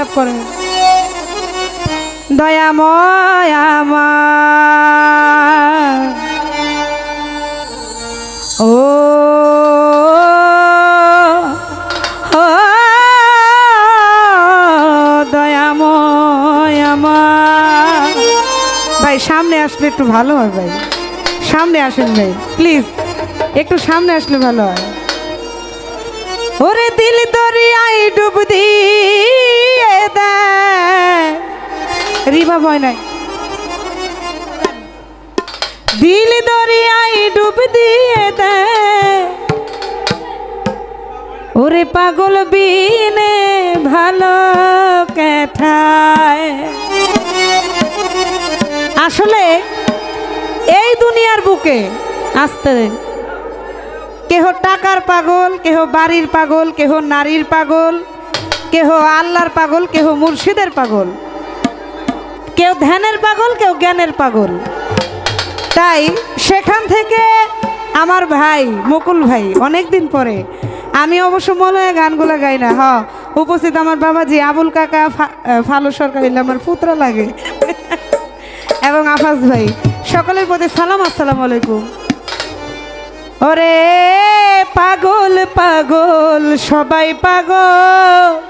ল্যাপ করে দয়াময় আমার। ও দয়াময় আমার। ভাই, সামনে আসলে একটু ভালো হয়, ভাই। সামনে আসেন, ভাই। প্লিজ, একটু সামনে আসলে ভালো হয়। ওরে দিল দরিয়ায় ডুব দিয়ে দেয় রিবা ভয় নাই। দিল দরিয়ায় ডুব দিয়ে দেয় ওরে পাগল বিনে ভালো কেঠায় আসলে এই দুনিয়ার বুকে আসতে কেহ টাকার পাগল, কেহ বাড়ির পাগল, কেহ নারীর পাগল কেহ আল্লাহর পাগল, কেহ মুর্শিদের পাগল। কেউ ধ্যানের পাগল, কেউ জ্ঞানের পাগল। তাই সেখান থেকে আমার ভাই মুকুল ভাই অনেক দিন পরে, আমি অবশ্য মনে হয় গানগুলো গাই না, হ, উপস্থিত আমার বাবাজি আবুল কাকা ফালু সরকার আমার পুত্র লাগে। এবং আফাজ ভাই, সকলের প্রতি সালাম, আসসালামু আলাইকুম। ওরে পাগল পাগল, সবাই পাগল।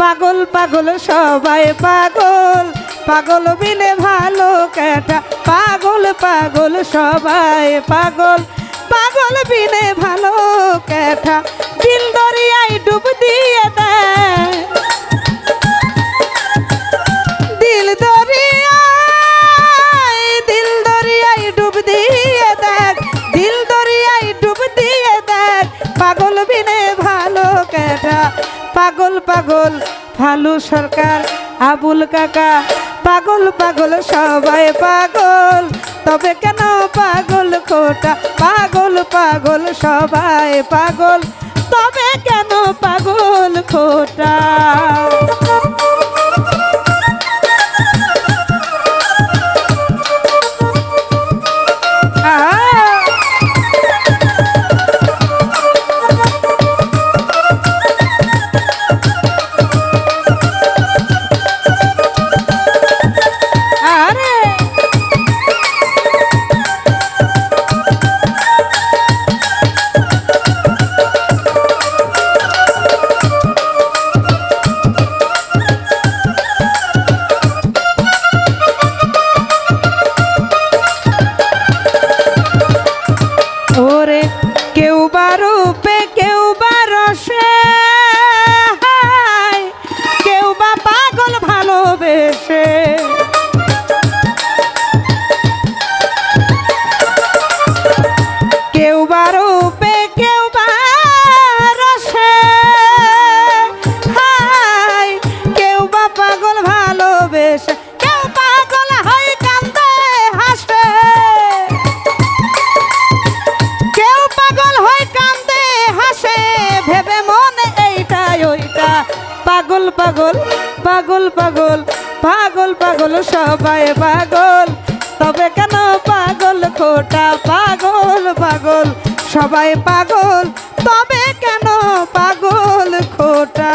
পাগল পাগল, সবাই পাগল। পাগল বিনে ভালো কেটা পাগল পাগল, সবাই পাগল। পাগল বিনে ভালো কেটা দিল দরিয়ায় ডুব দিয়ে দেয়। দিল দরিয়ায় দিল দরিয়ায় ডুব দিয়ে দেখ দিল দরিয়ায় ডুব দিয়ে দেখ পাগল বিনে ভালো কেটা পাগল পাগল ফালু সরকার, আবুল কাকা। পাগল পাগল, সবাই পাগল। তবে কেন পাগল খোটা পাগল পাগল, সবাই পাগল। তবে কেন পাগল খোটা পাগল পাগল পাগল পাগল পাগল পাগল, সবাই পাগল। তবে কেন পাগল, খোটা পাগল পাগল, সবাই পাগল? তবে কেন পাগল, খোটা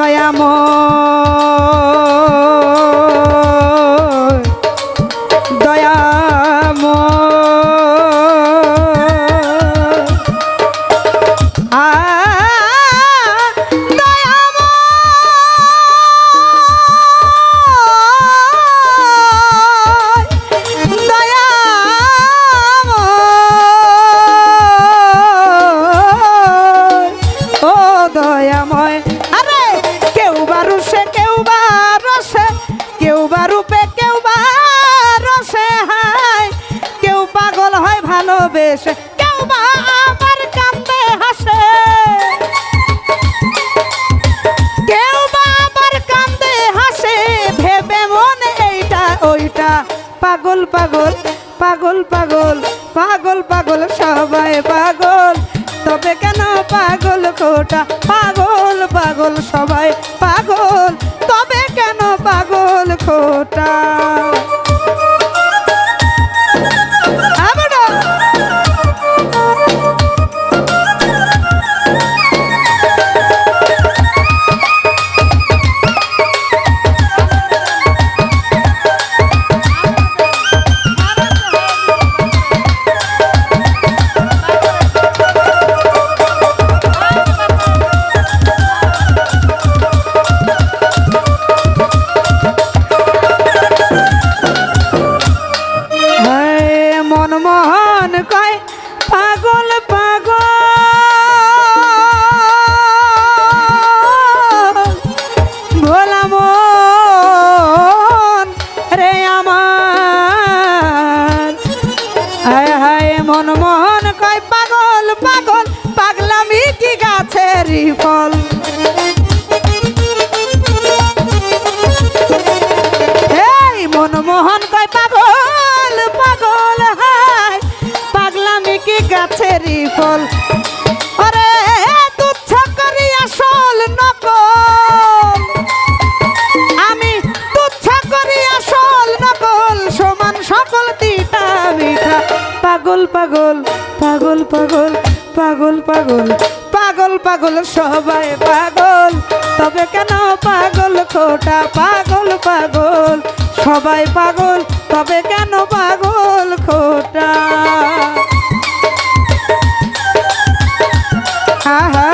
দয়াময় ভালোবেসে কেউ বা আবার কান্দে হাসে। কেউ বা আবার কান্দে হাসে, ভেবে মনে এইটা ওইটা। পাগল পাগল পাগল পাগল পাগল পাগল, সবাই পাগল। তবে কেন পাগল কোটা? পাগল পাগল, সবাই গাছেরই ফল। এই মনমোহন কয়, পাগল পাগল, হায়, পাগলামি কি গাছেরই ফল? আরে, তুচ্ছ করি আসল আমি তুচ্ছ করি আসল সমান সকল তিতা মিঠা। পাগল পাগল পাগল পাগল। পাগল পাগল পাগল পাগল, সবাই পাগল। তবে কেন পাগল, খোটা পাগল পাগল? সবাই পাগল, তবে কেন পাগল, খোটা? হা হা।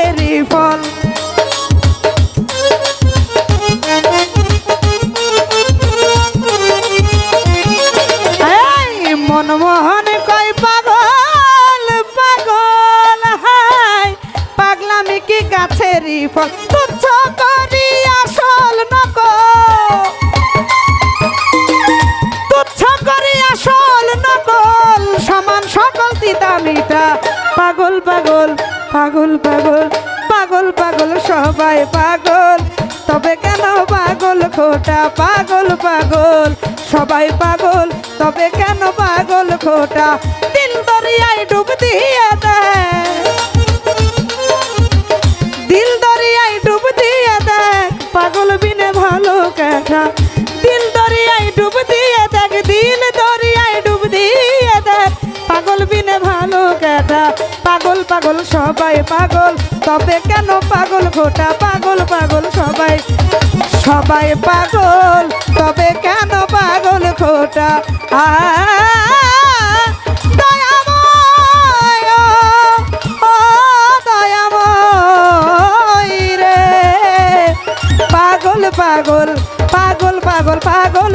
গাছেরই ফল। মনমোহন কয় পাগল পাগল, হাই। পাগলামি কি গাছের ফল? তুচ্ছ করি আসল নকল। তুচ্ছ করি আসল নকল। সমান সকল তিতা মিটা পাগল পাগল। পাগল পাগল পাগল পাগল, সবাই পাগল। তবে কেন পাগল, খোটা পাগল পাগল? সবাই পাগল, তবে কেন পাগল, খোটা? দিল দরিয়ায় ডুব দিয়ে দেয়। দিল দরিয়ায় ডুব দিয়ে দেখ পাগল বিনে ভালো কাঠা দিল দরিয়ায় ডুব দিয়ে দেখ দিল দরিয়ায় ডুব দিয়ে দেখ পাগল বিনে ভালো পাগল, সবাই পাগল। তবে কেন পাগল? ঘোটা পাগল পাগল সবাই। সবাই পাগল, তবে কেন পাগল খোটা আ পাগল পাগল পাগল পাগল পাগল